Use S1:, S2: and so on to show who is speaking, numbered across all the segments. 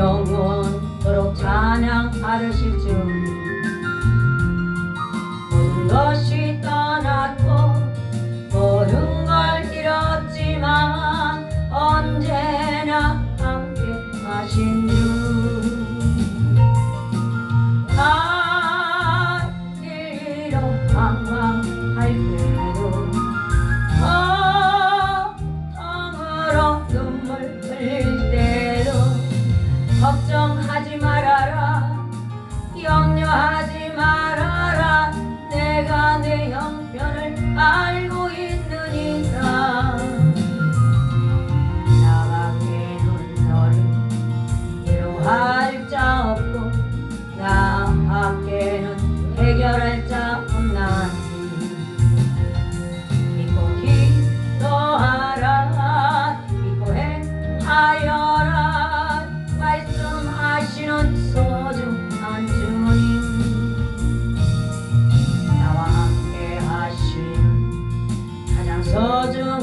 S1: 영원토록 찬양 받으실 주 걱정하지 말아라. 염려하지 말아라. 내가 내 형편을 알고 있느니라 나 밖에는 너를 위로할 자 없고 나 밖에는 해결할 자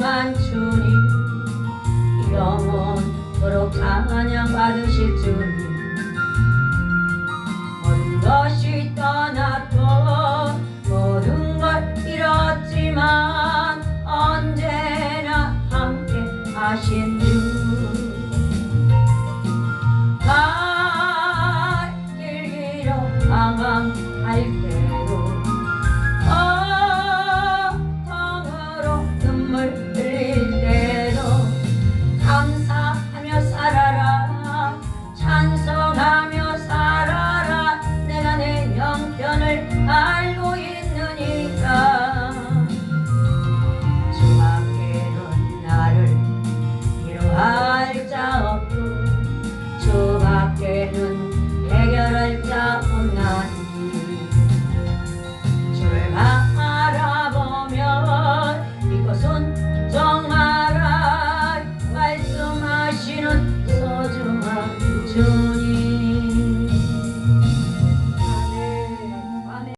S1: 만 주님. 영원토록 찬양받으실 주님. 모든 것이 떠났고 모든 걸 잃었지만 언제나 함께 하신 주갈 길기로 방황할 때